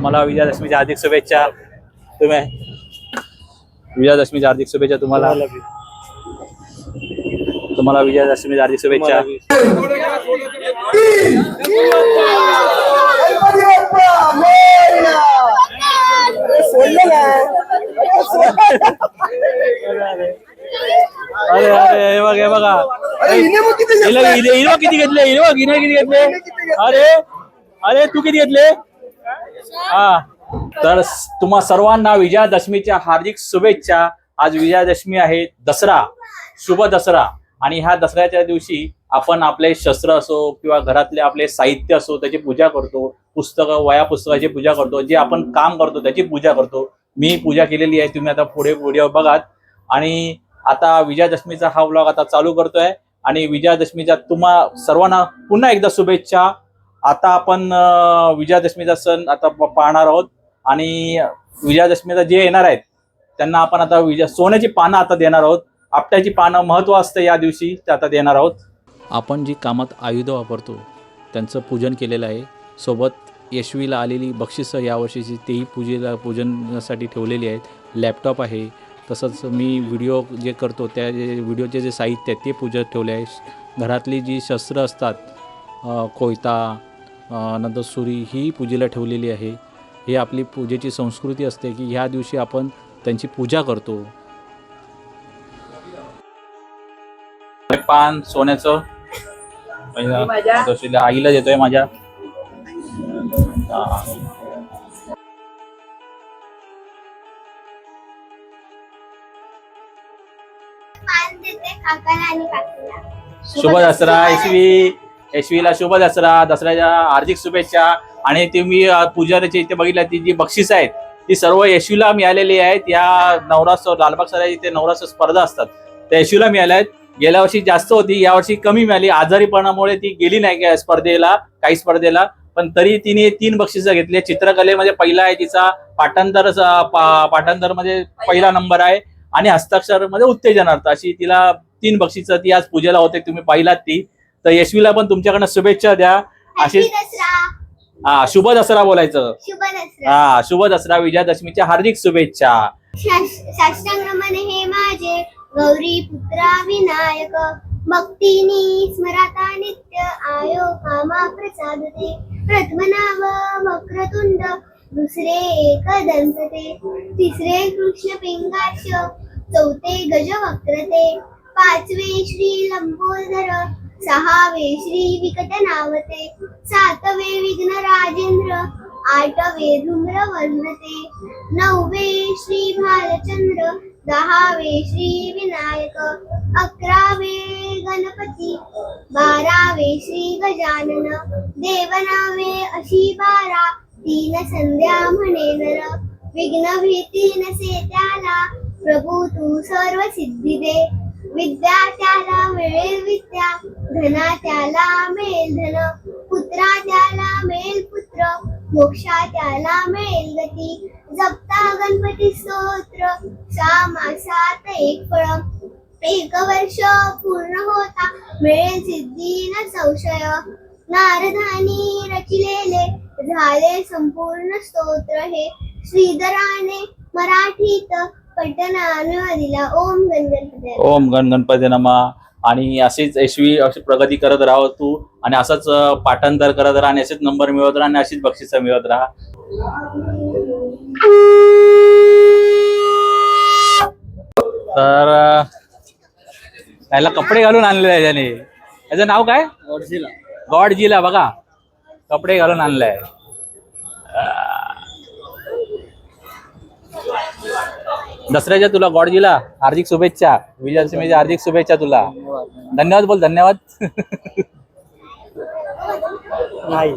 तुम्हाला विजयादशमीच्या हार्दिक शुभेच्छा तुम्ही. विजयादशमीच्या हार्दिक शुभेच्छा तुम्हाला. तुम्हाला विजयादशमीच्या हार्दिक शुभेच्छा. अरे अरे हे बघ हे बघा. किती घेतले? हिने किती घेतले? अरे अरे तू किती घेतले? हा. तर तुम्हा सर्वांना विजयादशमीच्या हार्दिक शुभेच्छा. आज विजयादशमी आहे दसरा शुभ दसरा. आणि ह्या दसऱ्याच्या दिवशी आपण आपले शस्त्र असो किंवा घरातले आपले साहित्य असो त्याची पूजा करतो. पुस्तकं वया पुस्तकाची पूजा करतो. जे आपण काम करतो त्याची पूजा करतो. मी पूजा केलेली आहे तुम्ही आता पुढे व्हिडिओ बघात. आणि आता विजयादशमीचा हा व्लॉग आता चालू करतोय. आणि विजयादशमीच्या तुम्हा सर्वांना पुन्हा एकदा शुभेच्छा. आता आपण विजयादशमीचा सण आता प- पाहणार आहोत. आणि विजयादशमीचा जे येणार आहेत त्यांना आपण आता विजय सोन्याची पानं आता देणार आहोत. आपट्याची पानं महत्त्व असतं या दिवशी ते आता देणार आहोत. आपण जी कामात आयुध वापरतो त्यांचं पूजन केलेलं आहे. सोबत यशवीला आलेली बक्षिसं यावर्षीची तेही पूजेला पूजनासाठी ठेवलेली आहेत. लॅपटॉप आहे. तसंच मी व्हिडिओ जे करतो त्या जे व्हिडिओचे जे साहित्य आहे ते पूजत ठेवले आहे. घरातली जी शस्त्र असतात कोयता अ, नंतर सुरी ही पूजेला ठेवलेली आहे. ही आपली पूजेची संस्कृती असते की ह्या दिवशी आपण त्यांची पूजा करतो. पान सोन्याचं. आईला देतोय माझ्या. हा. शुभ दसरा यशवी यशवीला शुभ दसरा दसऱ्याच्या हार्दिक शुभेच्छा. आणि तुम्ही मी पुजारीच्या इथे बघितलं ती जी बक्षीस आहेत ती सर्व यशवीला मिळालेली आहेत. या नवरात्र लालबाग सराय इथे नवरात्र स्पर्धा असतात. त्या यशवीला मिळाल्या आहेत. गेल्या वर्षी जास्त होती यावर्षी कमी मिळाली. आजारीपणामुळे ती गेली नाही स्पर्धेला काही स्पर्धेला. पण तरी तिने तीन बक्षिसं घेतली चित्रकलेमध्ये म्हणजे पहिला आहे तिचा पाठांतर पाठांतरमध्ये म्हणजे पहिला नंबर आहे. आणि हस्ताक्षरमध्ये उत्तेजनार्थ अशी तिला तीन बक्षिसं ती आज पूजेला होते. तुम्ही पाहिलात ती. तर यशवीला पण तुमच्याकडनं शुभेच्छा द्या. दसरा. हा शुभ दसरा बोलायचं. हा शुभ दसरा विजयादशमीच्या हार्दिक शुभेच्छा. साष्टांगमन हे माझे. गौरी पुत्रा विनायक. भक्तिनी स्मराता नित्य आयो. कामा प्रसादते. प्रथम नाव वक्रतुंड. दुसरे एकदंत ते तिसरे कृष्ण पिंगाक्ष. चौथे गज वक्रते पाचवे श्री लंबोदर. सहावे श्री विकट नावते सातवे विघ्न राजेंद्र आठवे धूम्र वर्णते नववे श्री भालचंद्र दहावे श्री विनायक अकरावे गणपती बारावे श्री गजानन देवनावे अशी बारा तीन संध्या म्हणे नर विघ्न भीती नसे त्याला प्रभू तू सर्व सिद्धी दे. विद्या त्याला मिळेल विद्या धना त्याला मिळेल धन पुत्रा त्याला मिळेल पुत्र मोक्षा त्याला मिळेल गती. जपता गणपती स्तोत्र सहा मासात एक फळ. एक वर्ष पूर्ण होता मिळेल सिद्धी न संशय. नारदानी रचिलेले झाले संपूर्ण स्तोत्र हे. श्रीधराने मराठीत ओम गणगणपती ओम गण गणपती नमा. आणि अशीच यशवी अशी प्रगती करत राहा तू. आणि असंच पाठांतर करत राहा आणि असेच नंबर मिळवत राहा आणि अशीच बक्षिसं मिळवत राहा. तर अ, याला कपडे घालून आणलेले आहे त्याने. याचं नाव काय? गॉडजीला बघा. कपडे घालून आणलंय दसऱ्याच्या तुला गॉडजीला हार्दिक शुभेच्छा. विजयादशमीच्या हार्दिक शुभेच्छा तुला. धन्यवाद बोल धन्यवाद. नाही.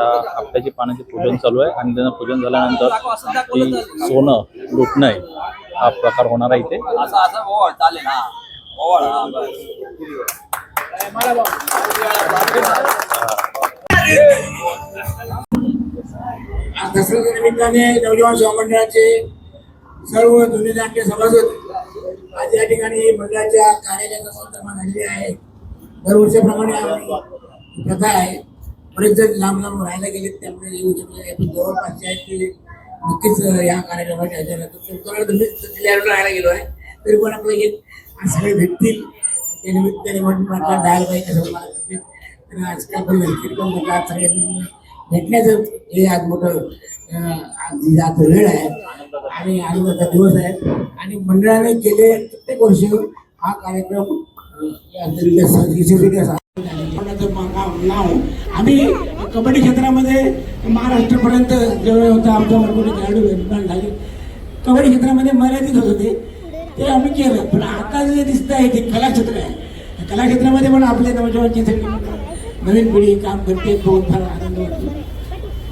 आपल्याची पानाचे पूजन चालू आहे आणि त्यांना पूजन झाल्यानंतर ती सोनं लुटणं हा प्रकार होणार आहे इथे. हा. हा दसऱ्याच्या निमित्ताने नवजवान सर्व जुने जाणते सभासद आज या ठिकाणी मंडळाच्या कार्यालयाचा संदर्भ झालेली आहे दरवर्षीप्रमाणे आम्ही प्रथा आहे. बरेच जण लांब लांब राहायला गेले त्यामुळे येऊ शकले नाही. पण जवळपासचे आहेत ते नक्कीच या कार्यक्रमाच्या हजर तुम्ही राहायला गेलो आहे तरी पण आपलं हे सगळे भेटतील. त्या निमित्ताने म्हणून म्हटलं जायला पाहिजे असं मला तर आजकाल पण नक्की पण म्हटलं आज सगळ्यांनी भेटण्याचं हे आज मोठं अं, वेळ आहे. आणि आनंदाचा दिवस आहे. आणि मंडळाने गेले प्रत्येक वर्ष हा कार्यक्रम या नाव. आम्ही कबड्डी क्षेत्रामध्ये महाराष्ट्रापर्यंत जेव्हा होता आमच्या मोठमोठे खेळाडू निर्माण झाले. कबड्डी क्षेत्रामध्ये मर्यादित होत होते. ते आम्ही केलं. पण आता जे दिसत आहे ते कलाक्षेत्र आहे. कलाक्षेत्रामध्ये पण आपले नवजवानची सगळी नवीन पिढी काम करते तो फार आनंद वाटतो.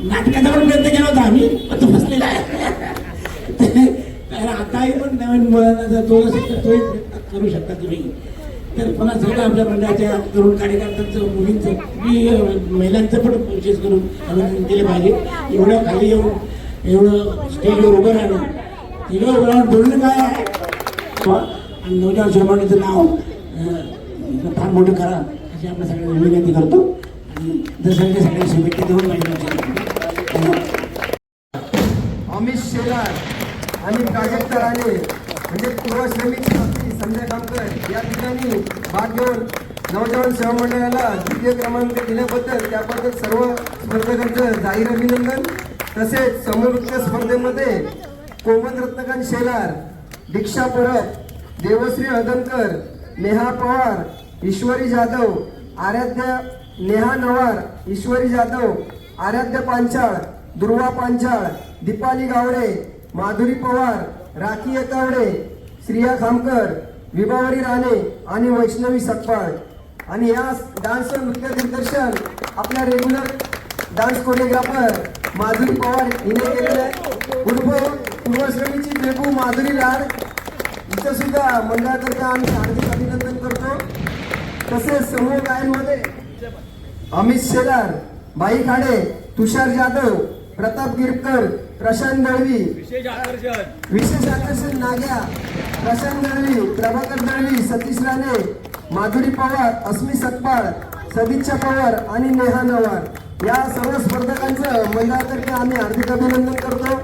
नाटकाचा पण प्रयत्न केला होता आम्ही पण तो फसलेला आहे. तर आताही पण नवीन मुलांना जर तो असेल तर तोही करू शकता तुम्ही. तर पुन्हा सगळं आपल्या मंडळाच्या तरुण कार्यकर्त्यांचं मुलींचं मी महिलांचं पण विशेष करून अभिनंदन केले पाहिजे. एवढं खाली येऊन एवढं स्टेजवर उभं राहणं तिकडं उभं राहून बोलणं काय? आहे आणि नवजात शिरोमणीचं नाव फार मोठं करा अशी आपल्या सगळ्यांना विनंती करतो. आणि दसऱ्याच्या सगळ्या शुभेच्छा देऊन माझी अमित शेलार आणि प्राजक्ता राणे म्हणजे पूर्वश्रमिक साथी संजय कामकर या ठिकाणी भाग घेऊन नवजवान सेवा मंडळाला द्वितीय क्रमांक दिल्याबद्दल त्याबद्दल सर्व स्पर्धकांचं जाहीर अभिनंदन. तसेच समृद्ध स्पर्धेमध्ये कोमल रत्नकांत शेलार दीक्षा परब देवश्री हदनकर नेहा पवार ईश्वरी जाधव आराध्या नेहा नवार ईश्वरी जाधव आराध्य पांचाळ दुर्वा पांचाळ दीपाली गावडे माधुरी पवार राखी एकावडे श्रिया खामकर विभावरी राणे आणि वैष्णवी सकपाळ आणि या डान्स नृत्य दिग्दर्शन आपल्या regular dance choreographer Madhuri Pawar हिने केलेलं आहे. पूर्व पूर्वश्रमीची बेबू माधुरी लाड. इथं सुद्धा मंडळातर्फे आम्ही हार्दिक अभिनंदन करतो. तसेच समूह गायनमध्ये अमित शेलार बाई खाडे तुषार जाधव प्रताप गिरकर प्रशांत दळवी. विशेष आकर्षण. नाग्या प्रशांत दळवी प्रभाकर दळवी सतीश राणे माधुरी पवार अस्मी सकपाळ सदिच्छा पवार आणि नेहा नवार. या सर्व स्पर्धकांचं मंडळातर्फे आम्ही हार्दिक अभिनंदन करतो.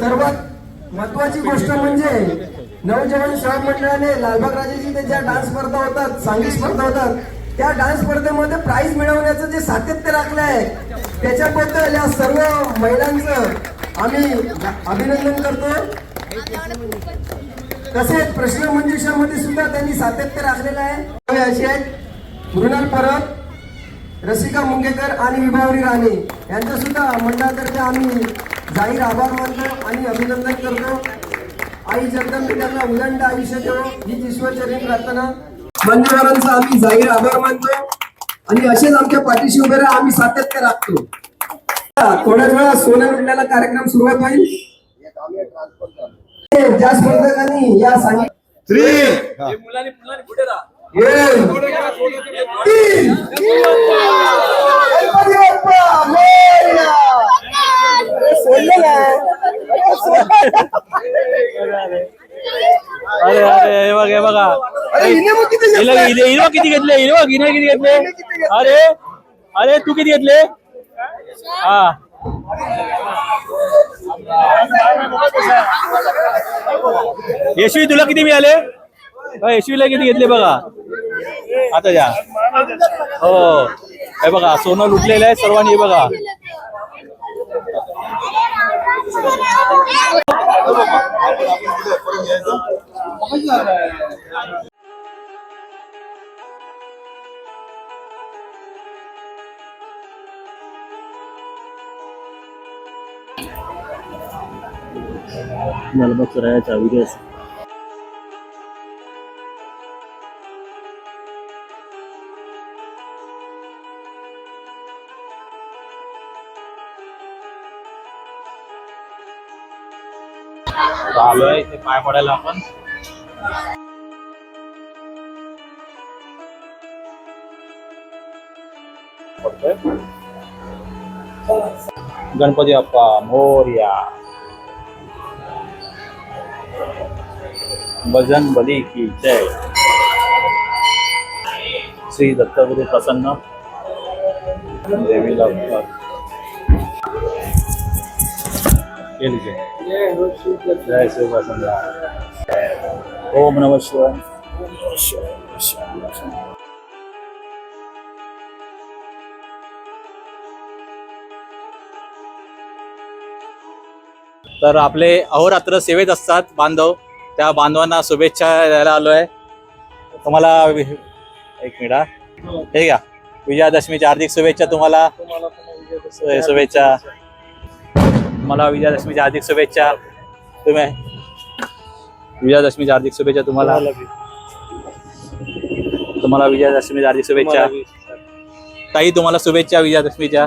सर्वात महत्वाची गोष्ट म्हणजे नवजवान सेवा मंडळाने लालबाग राजाची ते ज्या डान्स स्पर्धा होतात सांघिक स्पर्धा होतात त्या डान्स स्पर्धेमध्ये प्राइज मिळवण्याचं जे सातत्य राखलं आहे त्याच्याबद्दल या सर्व महिलांचं आम्ही अभिनंदन करतो. तसेच प्रश्नमंजुषामध्ये सुद्धा त्यांनी सातत्य राखलेलं आहे. अशी आहेत. मृणाल परब रसिका मुंगेकर आणि विभावरी राणे. यांचं सुद्धा मंडळातर्फे आम्ही जाहीर आभार मानतो आणि अभिनंदन करतो. आई जगदंबे त्यांना उदंड आयुष्य देव ही ईश्वरचरणी प्रार्थना. मंजुरांचा आम्ही जाहीर आभार मानतो. आणि असेच आमच्या पाठीशी उभे राहा आम्ही सातत्य राखतो. थोड्याच वेळात सोन्या लुटण्याला कार्यक्रम सुरुवात होईल ज्या स्पर्धकांनी या सांगितलं मुलांनी मुलांनी पुढे? अरे अरे हे बघ हे बघा. किती? हिने हिने किती घेतले हिने किती घेतले अरे अरे तू किती घेतले? हा. यशवी तुला किती मिळाले? अ, यशवीला किती घेतले बघा. आता द्या. हो. हे बघा सोनं लुटलेलं आहे सर्वांनी हे बघा लालबाग सरायाचा व्हिडिओ आलोय इथे पाय पडायला आपण पडतोय. गणपती बाप्पा मोर्या भजन बली की जय। श्री दत्तगुरु प्रसन्न। देवीला ये लीजिए। जय ओम नम शिवाय। तर आपले अहोरात्र सेवेत असतात बांधव. त्या बांधवांना शुभेच्छा द्यायला आलोय. तुम्हाला वि- एक मिनिट हा. हे घ्या. विजयादशमीच्या हार्दिक शुभेच्छा तुम्हाला. शुभेच्छा. तुम्हाला विजयादशमीच्या हार्दिक शुभेच्छा. तुम्ही? विजयादशमीच्या हार्दिक शुभेच्छा तुम्हाला. तुम्हाला विजयादशमीच्या हार्दिक शुभेच्छा. ताई तुम्हाला शुभेच्छा विजयादशमीच्या.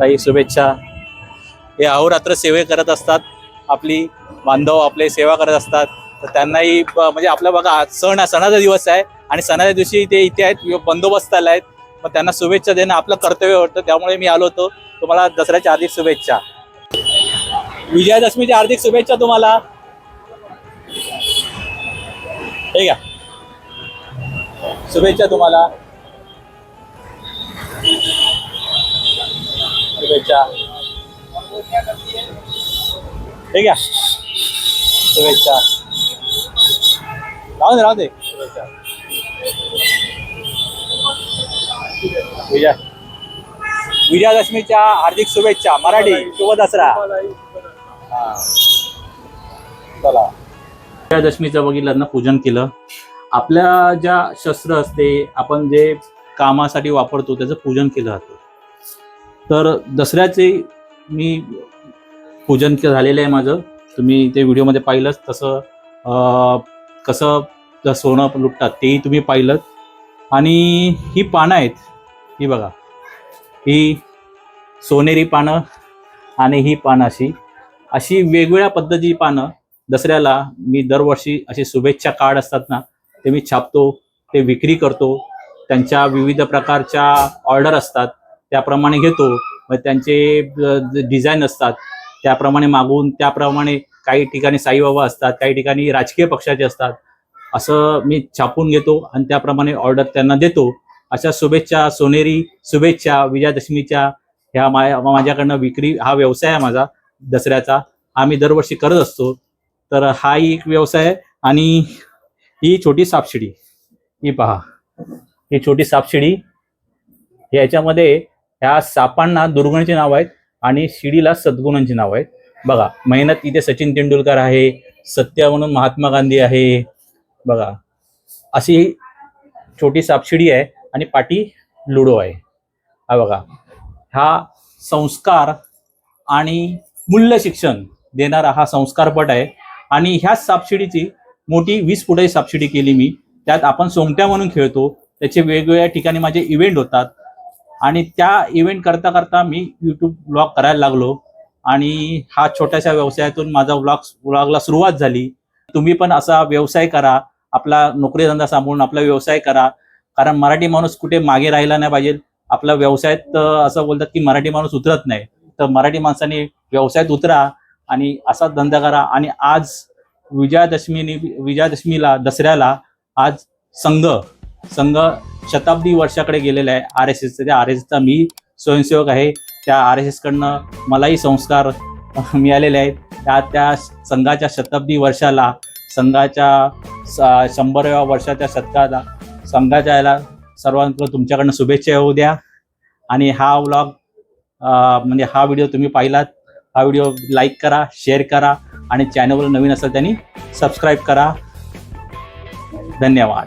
ताई शुभेच्छा. हे अहोरात्र सेवे करत असतात आपली बांधव आपले सेवा करत असतात. तर त्यांनाही म्हणजे आपला बघा आज सण सणाचा दिवस आहे आणि सणाच्या दिवशी ते इथे आहेत बंदोबस्ताला आहेत मग त्यांना शुभेच्छा देणं आपलं कर्तव्य होतं त्यामुळे मी आलो होतो. तुम्हाला दसऱ्याच्या हार्दिक शुभेच्छा. विजयादशमीच्या हार्दिक शुभेच्छा तुम्हाला. ठीक आहे शुभेच्छा तुम्हाला. शुभेच्छा. ठीक आहे शुभेच्छा. राहू दे राहू दे शुभेच्छा विजय. विजयादशमीच्या हार्दिक शुभेच्छा. मराठी शुभ दसरा. चला. विजयादशमीचं बघितलं ना पूजन केलं. आपल्या ज्या शस्त्र असते आपण जे कामासाठी वापरतो त्याचं पूजन केलं जातं. तर दसऱ्याचे मी पूजन झालेलं आहे माझं. तुम्ही ते व्हिडिओमध्ये पाहिलंच तसं कसं सोनं लुटतात तेही तुम्ही पाहिलं आणि ही पानं आहेत ही बघा. ही सोनेरी पानं आणि ही पानं अशी. अशी वेगवेगळ्या पद्धतीची पानं. दसऱ्याला मी दरवर्षी असे शुभेच्छा कार्ड असतात ना ते मी छापतो ते विक्री करतो. त्यांच्या विविध प्रकारच्या ऑर्डर असतात त्याप्रमाणे घेतो. मग त्यांचे डिझाईन असतात. त्याप्रमाणे मागून त्याप्रमाणे काही ठिकाणी साईबाबा असतात काही ठिकाणी राजकीय पक्षाचे असतात. असं मी छापून घेतो आणि त्याप्रमाणे ऑर्डर त्यांना देतो. अशा शुभेच्छा सोनेरी शुभेच्छा विजयादशमीच्या ह्या माझ्या माझ्याकडनं विक्री हा व्यवसाय आहे माझा दसऱ्याचा. हा मी दरवर्षी करत असतो. तर हा एक व्यवसाय आणि ही छोटी सापशिडी. ही पहा. ही छोटी सापशिडी. याच्यामध्ये ह्या सापांना दुर्गुणाची नाव आहेत. आणि शिडीला सद्गुणांची नाव आहेत. बघा मेहनत इथे सचिन तेंडुलकर आहे सत्य म्हणून महात्मा गांधी आहे. बघा अशी छोटी सापशिडी आहे आणि पाठी लुडो आहे. हा बघा हा संस्कार आणि मूल्य शिक्षण देणारा हा संस्कारपट आहे. आणि ह्याच सापशिडीची मोठी वीस फुटाची सापशिडी केली मी. त्यात आपण सोमट्या म्हणून खेळतो. त्याचे वेगवेगळ्या ठिकाणी माझे इव्हेंट होतात. आणि त्या इव्हेंट करता करता मी यूट्यूब ब्लॉग करायला लागलो. आणि हा छोट्याशा व्यवसायातून माझा ब्लॉग ब्लॉगला सुरुवात झाली. तुम्ही पण असा व्यवसाय करा. आपला नोकरी धंदा सांभाळून आपला व्यवसाय करा. कारण मराठी माणूस कुठे मागे राहिला नाही पाहिजे. आपला व्यवसायात असं बोलतात की मराठी माणूस उतरत नाही. तर मराठी माणसाने व्यवसायात उतरा आणि असा धंदा करा. आणि आज विजयादशमीनी विजयादशमीला दसऱ्याला आज संघ संघ शताब्दी वर्षाकडे गेलेला आहे. आर एस एसचा त्या आर एस एसचा मी स्वयंसेवक आहे. त्या आर एस एसकडनं मलाही संस्कार मिळालेले आहेत. त्या त्या संघाच्या शताब्दी वर्षाला संघाच्या स- शंभराव्या वर्षाच्या शतकाला संघाच्या याला सर्वांकडून तुमच्याकडनं शुभेच्छा येऊ द्या. आणि हा व्लॉग म्हणजे हा व्हिडिओ तुम्ही पाहिलात हा व्हिडिओ लाईक करा शेअर करा आणि चॅनलवर नवीन असेल त्यांनी सबस्क्राईब करा. धन्यवाद.